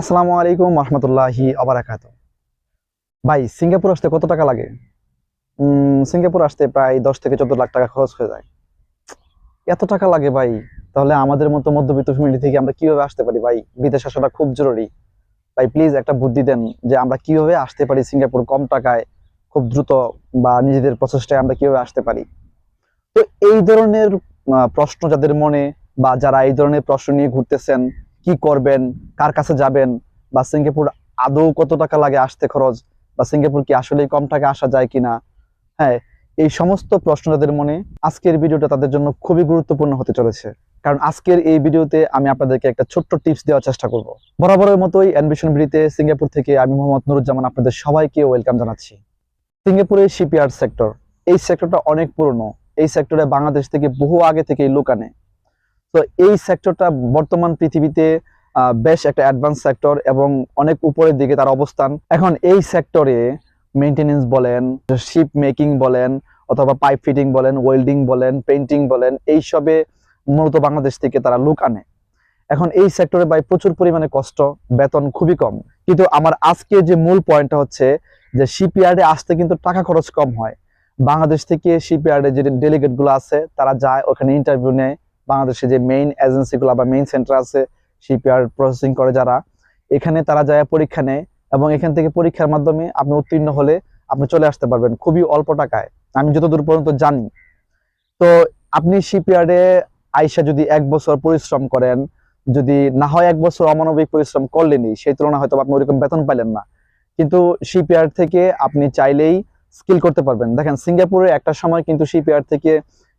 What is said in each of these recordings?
আসসালামু আলাইকুম রহমতুল্লাহি আবরাকাত ভাই, সিঙ্গাপুর আসতে কত টাকা লাগে? সিঙ্গাপুর আসতে প্রায় দশ থেকে চোদ্দ লাখ টাকা খরচ হয়ে যায়। এত টাকা লাগে ভাই, তাহলে আমাদের মতো মধ্যবিত্ত ফ্যামিলি থেকে আমরা কীভাবে আসতে পারি ভাই? বিদেশ আসাটা খুব জরুরি। ভাই প্লিজ একটা বুদ্ধি দেন যে আমরা কীভাবে আসতে পারি সিঙ্গাপুর কম টাকায়, খুব দ্রুত বা নিজেদের প্রচেষ্টায় আমরা কীভাবে আসতে পারি। তো এই ধরনের প্রশ্ন যাদের মনে বা যারা এই ধরনের প্রশ্ন নিয়ে ঘুরতেছেন কি করবেন? কার কাছে যাবেন? বা সিঙ্গাপুর আদৌ কত টাকা লাগে আসতে খরচ? বা সিঙ্গাপুর কি আসলেই কম টাকা আসা যায় কিনা? হ্যাঁ এই সমস্ত প্রশ্ন যাদের মনে আজকের ভিডিওটা তাদের জন্য খুবই গুরুত্বপূর্ণ হতে চলেছে। কারণ আজকের এই ভিডিওতে আমি আপনাদেরকে একটা ছোট্ট টিপস দেওয়ার চেষ্টা করব। বরাবরের মতোই অ্যাডমিশন ভিডিওতে সিঙ্গাপুর থেকে আমি মোহাম্মদ নুরুজ্জামান আপনাদের সবাইকে ওয়েলকাম জানাচ্ছি। সিঙ্গাপুরের শিপইয়ার্ড সেক্টর, এই সেক্টরটা অনেক পুরনো। এই সেক্টরে বাংলাদেশ থেকে বহু আগে থেকেই লোক আনে। তো এই সেক্টরটা বর্তমান পৃথিবীতে বেশ একটা অ্যাডভান্স সেক্টর এবং অনেক উপরের দিকে তার অবস্থান। এখন এই সেক্টরে মেনটেনেন্স বলেন শিপ মেকিং বলেন, অথবা পাইপ ফিটিং বলেন ওয়েল্ডিং বলেন পেইন্টিং বলেন, এইসবে মূলত বাংলাদেশ থেকে তারা লোক আনে। এখন এই সেক্টরে ভাই প্রচুর পরিমাণে কষ্ট, বেতন খুবই কম। কিন্তু আমার আজকে যে মূল পয়েন্টটা হচ্ছে যে শিপইয়ার্ডে আসতে কিন্তু টাকা খরচ কম হয়। বাংলাদেশ থেকে শিপইয়ার্ডে যে ডেলিগেটগুলো আছে, তারা যায়, ওখানে ইন্টারভিউ নেয়। বাংলাদেশে যে মেইন এজেন্সিগুলো বা মেইন সেন্টার আছে শিপইয়ার্ড প্রসেসিং করে যারা, এখানে তারা যায় পরীক্ষা নেয় এবং এখান থেকে পরীক্ষার মাধ্যমে আপনি উত্তীর্ণ হলে আপনি চলে আসতে পারবেন খুবই অল্প টাকায়। আমি যতদূর পর্যন্ত জানি। তো আপনি শিপইয়ার্ডে আইসা যদি এক বছর পরিশ্রম করেন, যদি না হয় এক বছর অমানবিক পরিশ্রম করলেনই সেই তুলনায় হয়তো আপনি ওরকম বেতন পাইলেন না। কিন্তু শিপইয়ার্ড থেকে আপনি চাইলেই স্কিল করতে পারবেন। দেখেন, সিঙ্গাপুরে একটা সময় কিন্তু শিপইয়ার্ড থেকে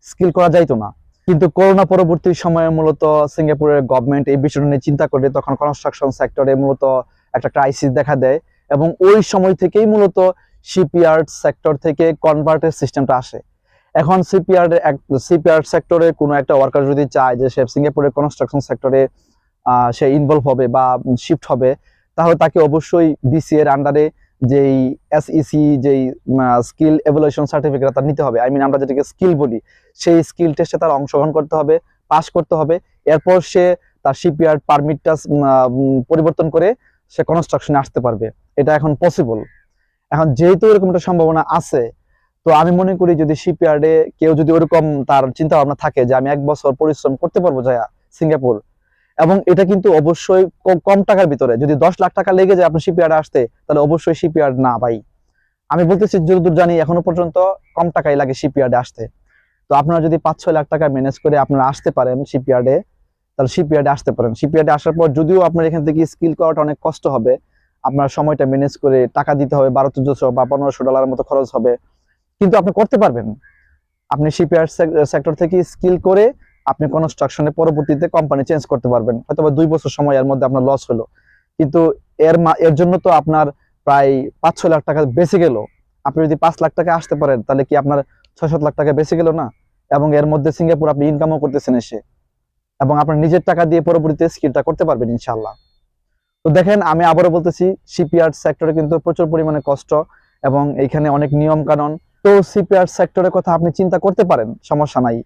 স্কিল করা যাইতো না। কিন্তু করোনা পরবর্তী সময়ে মূলত সিঙ্গাপুরের গভর্নমেন্ট এই বিষয়টা নিয়ে চিন্তা করে তখন কনস্ট্রাকশন সেক্টরে মূলত একটা ক্রাইসিস দেখা দেয় এবং ওই সময় থেকেই মূলত শিপইয়ার্ড সেক্টর থেকে কনভার্টের সিস্টেমটা আসে। এখন শিপইয়ার্ড শিপইয়ার্ড সেক্টরে কোনো একটা ওয়ার্কার যদি চায় যে সে সিঙ্গাপুরের কনস্ট্রাকশন সেক্টরে সে ইনভলভ হবে বা শিফট হবে, তাহলে তাকে অবশ্যই বিসি এর আন্ডারে যেই এসইসি যেই স্কিল এভুলেশন সার্টিফিকেট তার নিতে হবে। আই মিন আমরা যেটাকে স্কিল বলি, সেই স্কিল টেস্টে তার অংশগ্রহণ করতে হবে পাস করতে হবে। এরপর সে তার শিপইয়ার্ড পারমিটটা পরিবর্তন করে সে কনস্ট্রাকশনে আসতে পারবে। এটা এখন পসিবল এখন যেহেতু এরকম একটা সম্ভাবনা আছে, তো আমি মনে করি যদি শিপইয়ার্ডে কেউ যদি ওরকম তার চিন্তা ভাবনা থাকে যে আমি এক বছর পরিশ্রম করতে পারব যায়া, সিঙ্গাপুর এবং এটা কিন্তু অবশ্যই কম টাকার ভিতরে। যদি দশ লাখ টাকা লেগে যায় আপনার শিপইয়ার্ডে আসতে, তাহলে অবশ্যই শিপইয়ার্ড না ভাই। আমি বলতেছি যতদূর জানি, এখনও পর্যন্ত কম টাকাই লাগে শিপইয়ার্ডে আসতে। তো আপনারা যদি পাঁচ, ছয় লাখ টাকা ম্যানেজ করে আপনারা আসতে পারেন শিপইয়ার্ডে তাহলে শিপইয়ার্ডে আসতে পারেন। শিপইয়ার্ডে আসার পর যদিও আপনার এখান থেকে স্কিল করাটা অনেক কষ্ট হবে, আপনার সময়টা ম্যানেজ করে টাকা দিতে হবে, বারো চোদ্দশো বা পনেরোশো ডলারের মতো খরচ হবে। কিন্তু আপনি করতে পারবেন। আপনি শিপইয়ার্ড সেক্টর থেকে স্কিল করে আপনি কনস্ট্রাকশনে পরবর্তীতে কোম্পানি চেঞ্জ করতে পারবেন। হয়তো দুই বছর সময় এর মধ্যে আপনার লস হলো। কিন্তু এর এর জন্য তো আপনার প্রায় পাঁচ ছয় লাখ টাকা বেঁচে গেল। আপনি যদি পাঁচ লাখ টাকা আসতে পারেন, তাহলে কি আপনার ছয় সাত লাখ টাকা বেঁচে গেল না? এবং এর মধ্যে সিঙ্গাপুর আপনি ইনকামও করতেছেন এসে। এবং আপনার নিজের টাকা দিয়ে পরবর্তীতে স্কিলটা করতে পারবেন ইনশাল্লাহ তো দেখেন, আমি আবারও বলতেছি শিপইয়ার্ড সেক্টরে কিন্তু প্রচুর পরিমাণে কষ্ট এবং এখানে অনেক নিয়ম কানুন তো শিপইয়ার্ড সেক্টরের কথা আপনি চিন্তা করতে পারেন, সমস্যা নাই।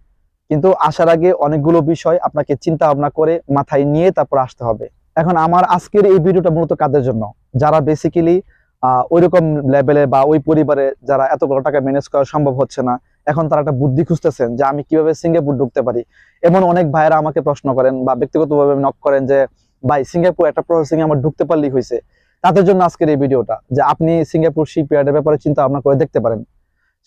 কিন্তু আসার আগে অনেকগুলো বিষয় আপনাকে চিন্তা ভাবনা করে মাথায় নিয়ে তারপর আসতে হবে। এখন আমার আজকের এই ভিডিওটা মূলত কাদের জন্য? যারা বেসিক্যালি ওইরকম লেভেলে বা ওই পরিবারে যারা এতগুলো টাকা ম্যানেজ করা সম্ভব হচ্ছে না, এখন তারা একটা বুদ্ধি খুঁজতেছেন যে আমি কীভাবে সিঙ্গাপুর ঢুকতে পারি। এমন অনেক ভাইয়েরা আমাকে প্রশ্ন করেন বা ব্যক্তিগতভাবে নক করেন যে, ভাই, সিঙ্গাপুর একটা প্রসেসিং আমার ঢুকতে পারলেই হয়েছে। তাদের জন্য আজকের এই ভিডিওটা, যে আপনি সিঙ্গাপুর শিপইয়ার্ডের ব্যাপারে চিন্তা ভাবনা করে দেখতে পারেন।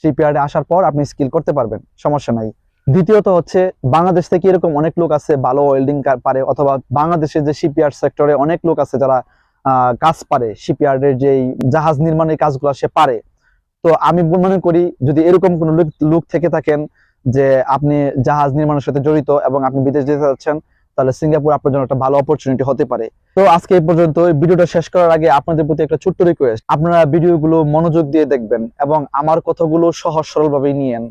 শিপইয়ার্ডে আসার পর আপনি স্কিল করতে পারবেন, সমস্যা নাই। দ্বিতীয়ত হচ্ছে, বাংলাদেশ থেকে এরকম অনেক লোক আছে ভালো ওয়েল্ডিং পারে অথবা বাংলাদেশের যে শিপইয়ার্ড সেক্টরে অনেক লোক আছে যারা কাজ পারে শিপইয়ার্ডের যেই জাহাজ নির্মাণের কাজগুলো সে পারে। তো আমি মনে করি যদি এরকম কোনো লোক লোক থেকে থাকেন যে আপনি জাহাজ নির্মাণের সাথে জড়িত এবং আপনি বিদেশ যেতে যাচ্ছেন, তাহলে সিঙ্গাপুর আপনার জন্য একটা ভালো অপরচুনিটি হতে পারে। তো আজকে এই পর্যন্ত ভিডিওটা শেষ করার আগে আপনাদের প্রতি একটা ছোট্ট রিকোয়েস্ট আপনারা ভিডিওগুলো মনোযোগ দিয়ে দেখবেন এবং আমার কথাগুলো সহজ সরল ভাবে নিয়েন।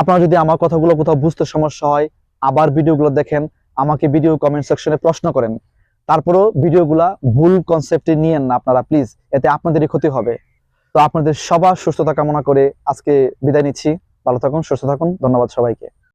আপনারা যদি আমার কথাগুলো কোথাও বুঝতে সমস্যা হয়, আবার ভিডিওগুলো দেখেন, আমাকে ভিডিও কমেন্ট সেকশনে প্রশ্ন করেন। তারপরও ভিডিওগুলা ভুল কনসেপ্টে নিয়েন না আপনারা প্লিজ এতে আপনাদেরই ক্ষতি হবে। তো আপনাদের সবার সুস্থতা কামনা করে আজকে বিদায় নিচ্ছি। ভালো থাকুন, সুস্থ থাকুন, ধন্যবাদ সবাইকে।